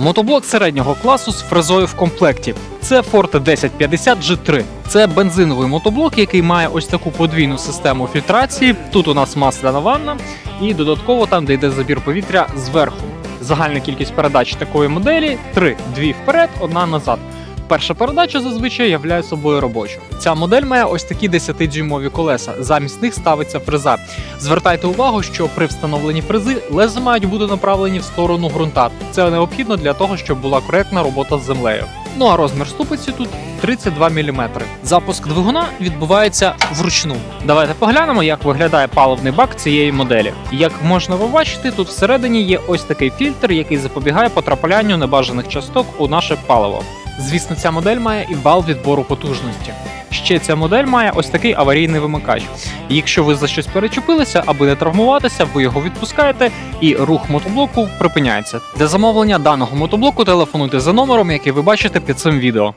Мотоблок середнього класу з фрезою в комплекті. Це Forte 1050 G3. Це бензиновий мотоблок, який має ось таку подвійну систему фільтрації. Тут у нас масляна ванна, і додатково там, де йде забір повітря зверху. Загальна кількість передач такої моделі три: дві вперед, одна назад. Перша передача зазвичай являє собою робочу. Ця модель має ось такі 10-дюймові колеса. Замість них ставиться фреза. Звертайте увагу, що при встановленні фрези лези мають бути направлені в сторону ґрунта. Це необхідно для того, щоб була коректна робота з землею. Ну а розмір ступиці тут 32 мм. Запуск двигуна відбувається вручну. Давайте поглянемо, як виглядає паливний бак цієї моделі. Як можна побачити, тут всередині є ось такий фільтр, який запобігає потраплянню небажаних часток у наше паливо. Звісно, ця модель має і вал відбору потужності. Ще ця модель має ось такий аварійний вимикач. Якщо ви за щось перечепилися, аби не травмуватися, ви його відпускаєте, і рух мотоблоку припиняється. Для замовлення даного мотоблоку телефонуйте за номером, який ви бачите під цим відео.